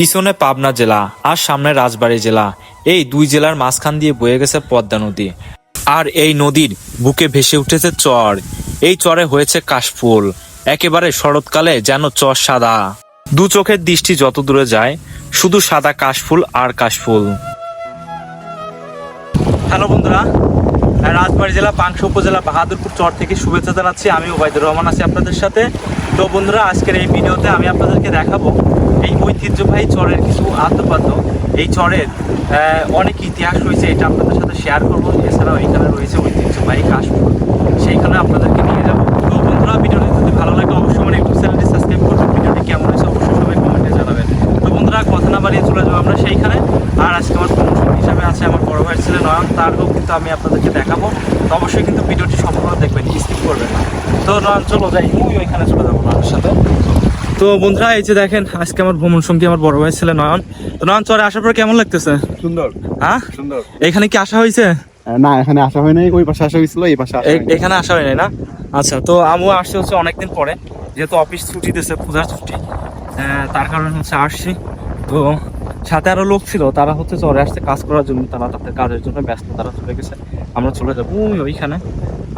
পিছনে পাবনা জেলা আর সামনে রাজবাড়ী জেলা। এই দুই জেলার মাঝখান দিয়ে বয়ে গেছে পদ্মা নদী। আর এই নদীর বুকে ভেসে উঠেছে চর। এই চরে হয়েছে কাশফুল। একেবারে শরৎকালে যেন চর সাদা। দু চোখের দৃষ্টি যত দূরে যায়, শুধু সাদা কাশফুল আর কাশফুল। হ্যালো বন্ধুরা, রাজবাড়ি জেলা পাংশা উপজেলা বাহাদুরপুর চর থেকে শুভেচ্ছা জানাচ্ছি। আমি ওবায়দুর রহমান আছি আপনাদের সাথে। তো বন্ধুরা, আজকের এই ভিডিওতে আমি আপনাদেরকে দেখাবো এই ঐতিহ্যবাহী চরের কিছু আদ্যপাদ্য। এই চরের অনেক ইতিহাস রয়েছে, এটা আপনাদের সাথে শেয়ার করব। এছাড়াও এখানে রয়েছে ঐতিহ্যবাহী কাশফুল। সেইখানে আপনাদেরকে নিয়ে যাব। তো বন্ধুরা, ভিডিওটি যদি ভালো লাগে, অবশ্যই আমার ইউটিউব চ্যানেলটি সাবস্ক্রাইব করবেন। ভিডিওটি কেমন হয়েছে, অবশ্যই সবাই কমেন্টে জানাবেন। তো বন্ধুরা, কথা না বাড়িয়ে চলে যাব আমরা সেইখানে। আর আজকে আমার প্রমোশন হিসাবে আছে আমার বড় ভাইয়ের ছেলে নয়ন। তারও কিন্তু আমি আপনাদেরকে দেখাবো। তো অবশ্যই কিন্তু ভিডিওটি সম্পূর্ণ দেখবেন স্কিপ করবেন তো নয়ন, চলো যাই। ওই ওইখানে চলে যাব নয়নের সাথে। তো বন্ধুরা এই যে দেখেন আজকে আমার ভ্রমণ সঙ্গী আমার বড় ভাইয়ের ছেলে নয়ন। তো নয়ন চরে আসার পর কেমন লাগতেছে? সুন্দর। হ্যাঁ? সুন্দর। এখানে কি আসা হয়েছে? না এখানে আসা হয় নাই ওই পাশে আসা হয়েছিল এই পাশে এখানে আসা হয়নি না? আচ্ছা তো আমিও আসছি হচ্ছে অনেকদিন পরে যেহেতু অফিস ছুটি দিয়েছে পূজার ছুটি। তার কারণে হচ্ছে আসছি। তো সাথে আরও লোক ছিল তারা হচ্ছে চরে আসছে কাজ করার জন্য তারা তাদের কাজের জন্য ব্যস্ত তারা চলে গেছে। আমরা চলে যাব ওই ওইখানে।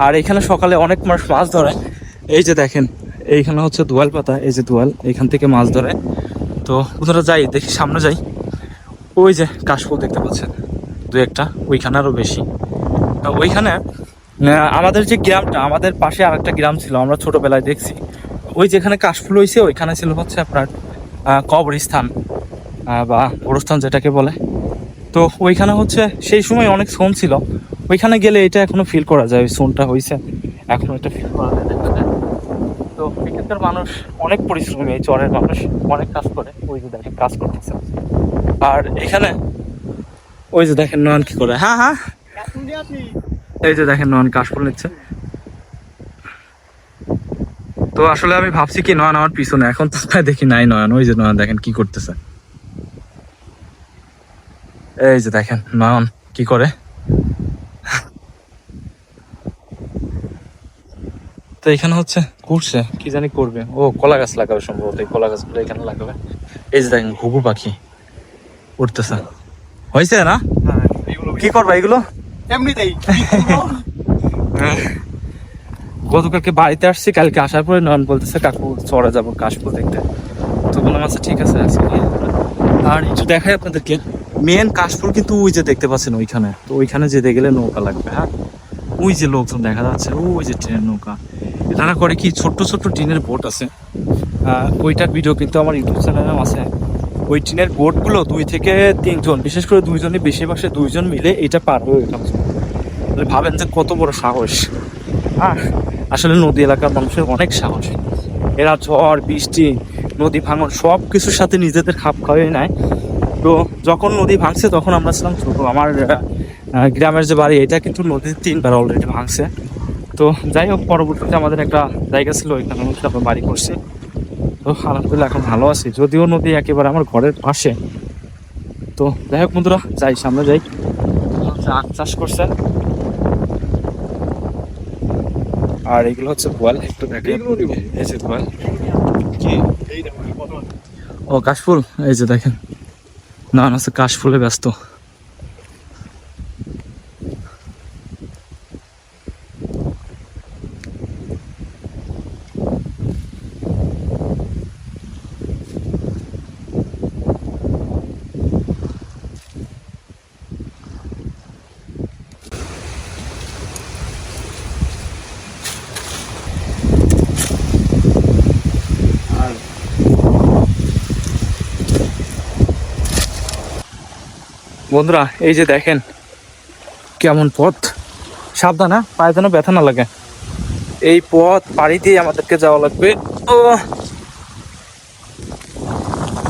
আর এখানে সকালে অনেক মানুষ মাছ ধরে। এই যে দেখেন এইখানে হচ্ছে দোয়াল পাতা, এই যে দোয়াল, এইখান থেকে মাছ ধরে। তো ওরা যাই, দেখি সামনে যাই। ওই যে কাশফুল দেখতে পাচ্ছেন, দু একটা, ওইখানে আরও বেশি। তা ওইখানে আমাদের যে গ্রামটা, আমাদের পাশে আর একটা গ্রাম ছিল, আমরা ছোটবেলায় দেখছি। ওই যেখানে কাশফুল হয়েছে ওইখানে ছিল হচ্ছে আপনার কবরস্থান বা গোরস্থান যেটাকে বলে। তো ওইখানে হচ্ছে, সেই সময় অনেক সোন ছিল। ওইখানে গেলে এটা এখনও ফিল করা যায়, ওই সোনটা হয়েছে এখনও এটা ফিল করা যায় এখানকার মানুষ অনেক পরিশ্রমী এই চরের মানুষ অনেক কাজ করে, ওই যে দেখেন কাজ করতেছে। আর এখানে ওই যে দেখেন নয়ন কি করে হ্যাঁ হ্যাঁ। এই যে দেখেন নয়ন কাশফুল নিচ্ছে। তো আসলে আমি ভাবছি কি নয়ন আমার পিছনে, এখন তো দেখি নাই নয়ন, ওই যে নয়ন দেখেন কি করতেছে। এই যে দেখেন নয়ন কি করে। তো এখানে হচ্ছে করছে কি জানি করবে। ও কলা গাছ লাগাবে সম্ভবত। এই কলা গাছগুলো এখানে লাগাবে। এই যে দেখেন ঘুঘু পাখি উঠতেছে হয়েছে না? হ্যাঁ, কি করবা এগুলো? এমনিতেই। গতকালকে বাড়িতে আসছি কালকে আসার পরে নয়ন বলতেছে কাকু চড়া যাব কাশফুল দেখতে। তো বললাম আচ্ছা ঠিক আছে আজকে আর একটু দেখাই আপনাদেরকে মেন কাশফুল কিন্তু ওই যে দেখতে পাচ্ছেন ওইখানে। তো ওইখানে যেতে গেলে নৌকা লাগবে হ্যাঁ? ওই যে লোকজন দেখা যাচ্ছে, ওই যে ট্রেনের নৌকা। তারা করে কি ছোট্ট ছোট্ট টিনের বোট আছে। ওইটার ভিডিও কিন্তু আমার ইউটিউব চ্যানেলেও আছে। ওই টিনের বোটগুলো দুই থেকে তিনজন, বিশেষ করে দুইজনই বেশিরভাগ দুইজন মিলে এটা পার হয়ে তাহলে ভাবেন যে কত বড় সাহস। হ্যাঁ আসলে নদী এলাকার মানুষের অনেক সাহস। এরা ঝড়, বৃষ্টি, নদী ভাঙন সব কিছুর সাথে নিজেদের খাপ খাওয়াই নেয়। তো যখন নদী ভাঙছে তখন আমরা ছিলাম ছোট। আমার গ্রামের যে বাড়ি এটা কিন্তু নদীর তিনবার অলরেডি ভাঙছে। তো যাই হোক পরবর্তীতে আমাদের একটা জায়গা ছিল ওইখানে আমরা বাড়ি করছি। তো আলহামদুলিল্লাহ এখন ভালো আছি। যদিও নদী একেবারে আমার ঘরের পাশে। তো যাই হোক বন্ধুরা যাই সামনে যাই। হচ্ছে আখ চাষ করছে। আর এগুলো হচ্ছে বোয়াল। একটু দেখে এগুলো নিবো। এই যে বোয়াল। কি? ও কাশফুল। এই যে দেখেন। না না হচ্ছে কাশফুলে ব্যস্ত। বন্ধুরা, এই যে দেখেন, কেমন পথ। সাবধান হ্যাঁ? পায়ে যেন ব্যথা না লাগে। এই পথ পাড়ি দিয়ে আমাদেরকে যাওয়া লাগবে। ও,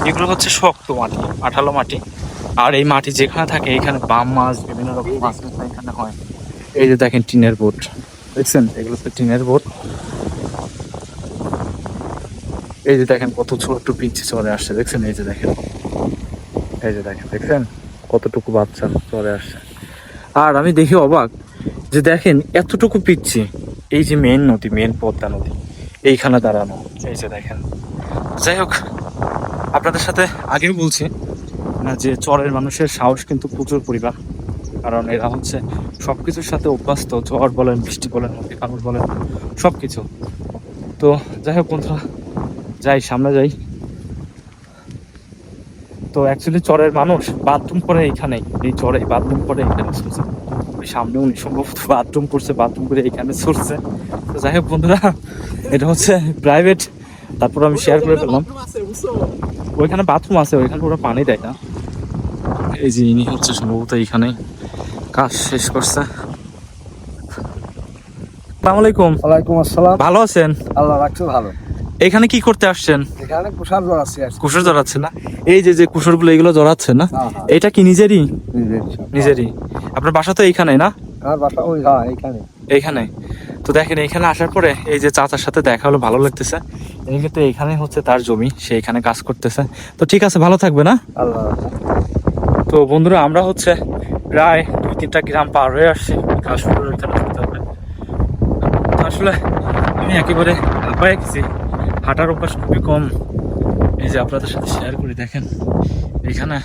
এগুলো হচ্ছে শক্ত মাটি, আঠালো মাটি। আর এই মাটি যেখানে থাকে, এখানে বাম মাছ, বিভিন্ন রকম মাছ এখানে হয়। এই যে দেখেন, টিনের বোট। দেখছেন? এগুলো হচ্ছে টিনের বোট। এই যে দেখেন, কত ছোট্ট পিচ্ছি চলে আসছে। দেখছেন? এই যে দেখেন। এই যে দেখেন, দেখছেন? কতটুকু বাচ্চা চলে আসছে। আর আমি দেখি অবাক যে দেখেন এতটুকু পিচ্ছি। এই যে মেন নদী মেন পদ্মা নদী, এইখানে দাঁড়ানো। এই যে দেখেন। যাই হোক, আপনাদের সাথে আগেও বলছি না যে চরের মানুষের সাহস কিন্তু প্রচুর পরিমাণ। কারণ এরা হচ্ছে সব কিছুর সাথে অভ্যস্ত। ঝড় বলেন, বৃষ্টি বলেন, নদী কামড় বলেন সব কিছু তো যাই হোক বন্ধুরা, যাই, সামনে যাই। তো অ্যাকচুয়ালি চরের মানুষ বাথরুম করে এখানে। এই চরে বাথরুম করে এখানে শুনছে সামনে উনি সম্ভবত বাথরুম করছে বাথরুম করে এখানে ছুটছে তো যাই হোক বন্ধুরা এটা হচ্ছে প্রাইভেট তারপর আমি শেয়ার করে ফেললাম। ওইখানে বাথরুম আছে ওইখানে ওরা পানি দেয় না। এই যে ইনি হচ্ছে সম্ভবত এইখানে কাজ শেষ করছে। আসসালামু আলাইকুম। ওয়ালাইকুম আসসালাম। ভালো আছেন? আল্লাহ রাখছে ভালো। এখানে কি করতে আসছেন? এখানে আছে আর কুসর জড়াচ্ছে না? এই যে যে কুসরগুলো এগুলো জড়াচ্ছে না? হ্যাঁ, হ্যাঁ। এটা কি নিজেরই? নিজেরই। আপনার বাসা তো এইখানে না? আমার বাসা ওই হ্যাঁ এখানে এইখানে তো দেখেন এখানে আসার পরে এই যে চাচার সাথে দেখা হলো ভালো লাগতেছে। এই কিন্তু এখানে হচ্ছে তার জমি সে এখানে কাজ করতেছে। তো ঠিক আছে ভালো থাকবে না? তো বন্ধুরা আমরা হচ্ছে প্রায় দুই তিনটা গ্রাম পার হয়ে আসছি। হবে। আসলে আমি একেবারে গেছি। হাঁটার অভ্যাস খুবই কম। এই যে আপনাদের সাথে শেয়ার করি দেখেন এখানে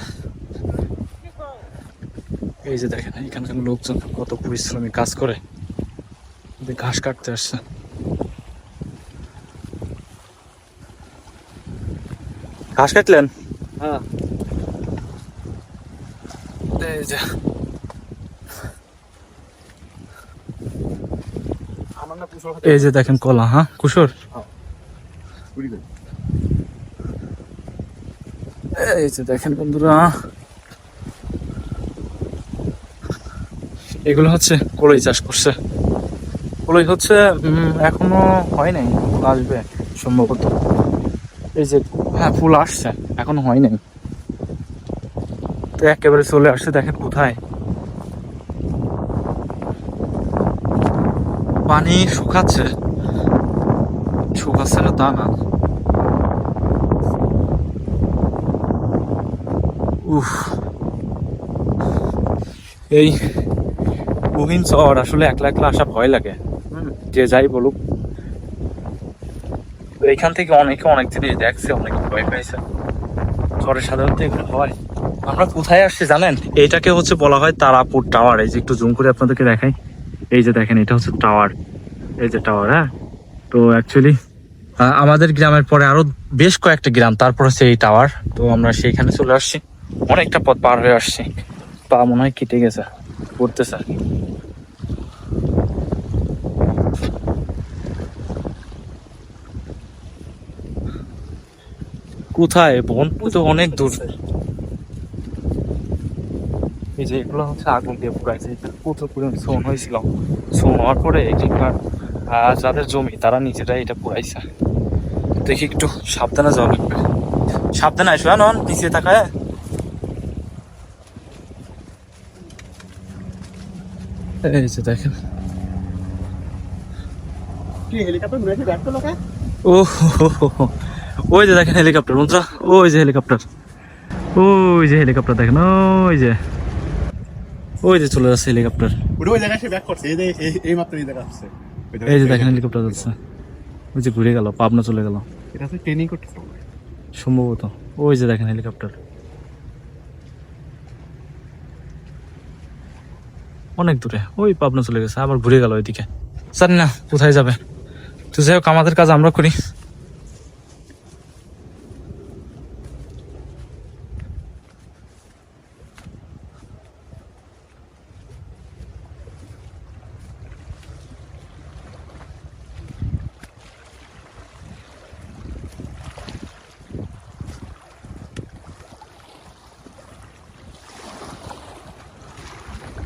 এই যে দেখেন এখানকার লোকজন কত পরিশ্রমী কাজ করে। ঘাস কাটতে আসছে। ঘাস কাটলেন? হ্যাঁ। এই যে। এই যে দেখেন কলা হ্যাঁ কুড়ি করে এই যে দেখেন বন্ধুরা। এগুলো হচ্ছে কলই চাষ করছে। কলই হচ্ছে এখনও হয় নাই, ফুল আসবে সম্ভবত। এই যে হ্যাঁ ফুল আসছে, এখনও হয় নাই। তো একেবারে চলে আসছে, দেখেন কোথায়। পানি শুকাচ্ছে। তা না। উফ। এই গহীন শহর আসলে একলা একলা আসা ভয় লাগে। হুম, যে যাই বলুক। তো এইখান থেকে অনেকে অনেক জিনিস দেখছে অনেকে ভয় পাইছে। শহরে সাধারণত এগুলো হয়। আমরা কোথায় আসছি জানেন? এইটাকে হচ্ছে বলা হয় তারাপুর টাওয়ার। এই যে একটু জুম করে আপনাদেরকে দেখাই। এই যে দেখেন এটা হচ্ছে টাওয়ার। এই যে টাওয়ার হ্যাঁ? তো অ্যাকচুয়ালি আমাদের গ্রামের পরে আরও বেশ কয়েকটা গ্রাম, তারপর হচ্ছে এই টাওয়ার তো আমরা সেইখানে চলে আসছি। অনেকটা পথ পার হয়ে আসছি। পা মনে হয় কেটে গেছে, পড়তেছে কোথায় বনপুর তো অনেক দূর। এই যে এগুলো হচ্ছে আগুন দিয়ে পুরাইছে প্রচুর পরিমাণ সোন হয়েছিল। সোন হওয়ার পরে এখানকার যাদের জমি, তারা নিজেরাই এটা পুরাইছে দেখি একটু সাবধানে যাওয়া লাগবে। সাবধানে আসবে নন নিচে তাকায়। এই যে দেখেন। ও। ওই যে দেখেন হেলিকপ্টার বন্ধুরা ওই যে হেলিকপ্টার। ওই যে হেলিকপ্টার দেখেন ওই যে। ওই যে চলে যাচ্ছে হেলিকপ্টার। ওই জায়গায় সে ব্যাক করছে এই যে এই- এই মাত্র এই জায়গা আসছে এই যে দেখেন হেলিকপ্টার যাচ্ছে। ওই যে ঘুরে গেল পাবনা চলে গেল। এটা তো ট্রেনিং সম্ভবত। ওই যে দেখেন হেলিকপ্টার অনেক দূরে। ওই পাবনা চলে গেছে, আবার ঘুরে গেল ওইদিকে। জানি না, কোথায় যাবে। তো যাই হোক, আমাদের কাজ আমরা করি।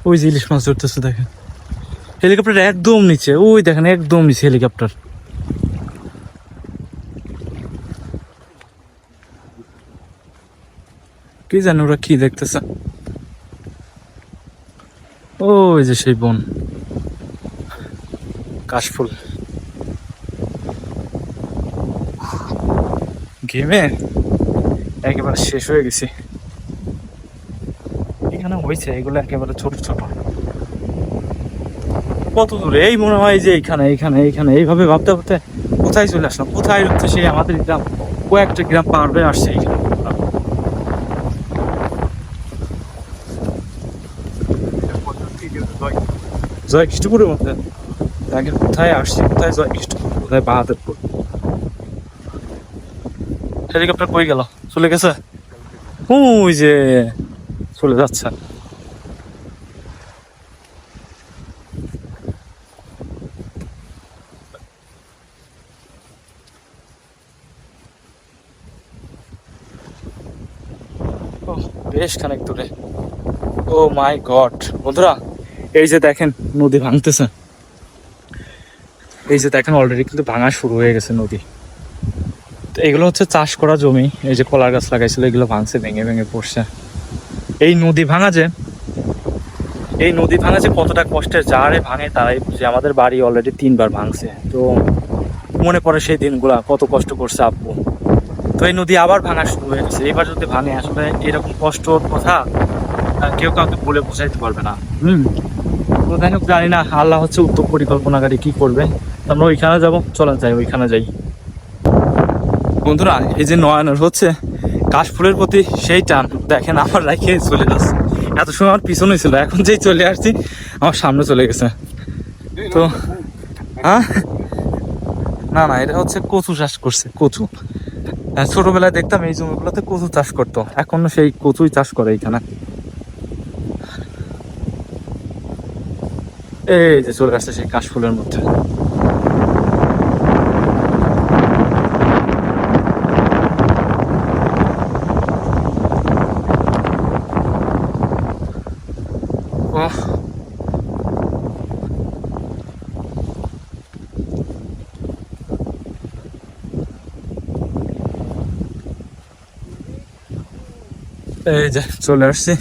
ওই যে ইলিশ মাছ ধরতেছে, দেখেন। হেলিকপ্টার একদম নিচে, ওই দেখেন, একদম নিচে হেলিকপ্টার। কি জানি ওরা কি দেখতেছে। ওই যে সেই বন। কাশফুল। গেমে একেবারে শেষ হয়ে গেছি। হয়েছে এগুলো একেবারে ছোট ছোট। কত দূরে? এই মনে হয় যে এইখানে এইখানে এইখানে এইভাবে ভাবতে ভাবতে কোথায় চলে আসলাম? কোথায় হচ্ছে সেই আমাদের গ্রাম? কয়েকটা গ্রাম পারবে আসছে এইখানে। জয় খ্রিস্টপুরের মধ্যে। আগে কোথায় আসছি, কোথায় জয় খ্রিস্টপুর কোথায় বাহাদুরপুর? হেলিকপ্টার কই গেল? চলে গেছে? ওই যে, চলে যাচ্ছে। বেশ খানিক দূরে। Oh my God. বন্ধুরা, এই যে দেখেন, নদী ভাঙতেছে। এই যে দেখেন অলরেডি কিন্তু ভাঙা শুরু হয়ে গেছে নদী। তো এগুলো হচ্ছে চাষ করা জমি, এই যে কলার গাছ লাগাইছিল, এগুলো ভাঙছে, ভেঙে ভেঙে পড়ছে। এই নদী ভাঙা যে, এই নদী ভাঙা যে কতটা কষ্টের, যারে ভাঙে তারাই বুঝে। আমাদের বাড়ি অলরেডি তিনবার ভাঙছে। তো মনে পড়ে সেই দিনগুলা, কত কষ্ট করছে আব্বু। তো এই নদী আবার ভাঙা শুরু হয়ে গেছে এবার যদি ভাঙে, আসলে এরকম কষ্টর কথা কেউ কাউকে বলে বোঝাইতে পারবে না। হুম? তো যাই হোক, জানি না আল্লাহ হচ্ছে উত্তম পরিকল্পনাকারী কি করবে। আমরা ওইখানে যাব। চলেন যাই, ওইখানে যাই। বন্ধুরা, এই যে নয়নের হচ্ছে কাশফুলের প্রতি সেই টান। দেখেন, আমার রাখে চলে যাচ্ছে। এত সময় আমার পিছনে ছিল, এখন যেই চলে আসছি, আমার সামনে চলে গেছে। তো হ্যাঁ? না না, এটা হচ্ছে কচু চাষ করছে, কচু। ছোটবেলায় দেখতাম এই জমিগুলোতে কচু চাষ করতো। এখনও সেই কচুই চাষ করে এইখানে। এই যে চলে আসছে সেই কাশফুলের মধ্যে। এই যে চলে আসছি।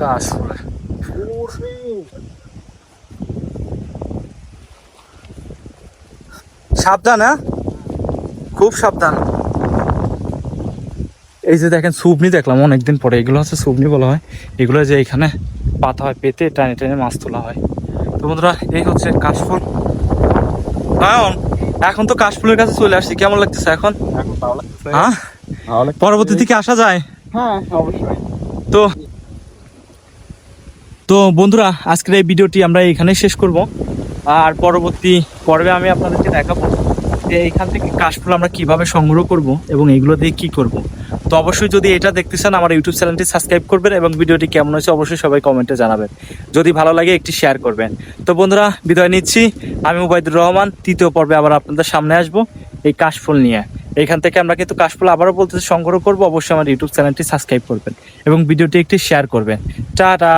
কাশফুলের সাবধান হ্যাঁ? খুব সাবধান। এই যে দেখেন সুবনি দেখলাম অনেকদিন পরে। এগুলো হচ্ছে সুবনি বলা হয়। এগুলো যে এখানে পাতা হয় পেতে টানে টানে মাছ তোলা হয়। তো বন্ধুরা এই হচ্ছে কাশফুল। এখন তো কাশফুলের কাছে চলে আসছি। কেমন লাগতেছে এখন? হ্যাঁ। পরবর্তী দিকে আসা যায়? হ্যাঁ অবশ্যই। তো তো বন্ধুরা আজকের এই ভিডিওটি আমরা এখানে শেষ করব। আর পরবর্তী পর্বে আমি আপনাদেরকে দেখাবো যে এইখান থেকে কাশফুল আমরা কীভাবে সংগ্রহ করব এবং এগুলো দিয়ে কি করব। তো অবশ্যই যদি এটা দেখতে চান আমার ইউটিউব চ্যানেলটি সাবস্ক্রাইব করবেন এবং ভিডিওটি কেমন হয়েছে অবশ্যই সবাই কমেন্টে জানাবেন। যদি ভালো লাগে একটি শেয়ার করবেন। তো বন্ধুরা বিদায় নিচ্ছি। আমি উবাইদুর রহমান তৃতীয় পর্বে আবার আপনাদের সামনে আসব এই কাশফুল নিয়ে। এখান থেকে আমরা কিন্তু কাশফুল আবারও বলতে সংগ্রহ করব। অবশ্যই আমার ইউটিউব চ্যানেলটি সাবস্ক্রাইব করবেন এবং ভিডিওটি একটি শেয়ার করবেন। টাটা!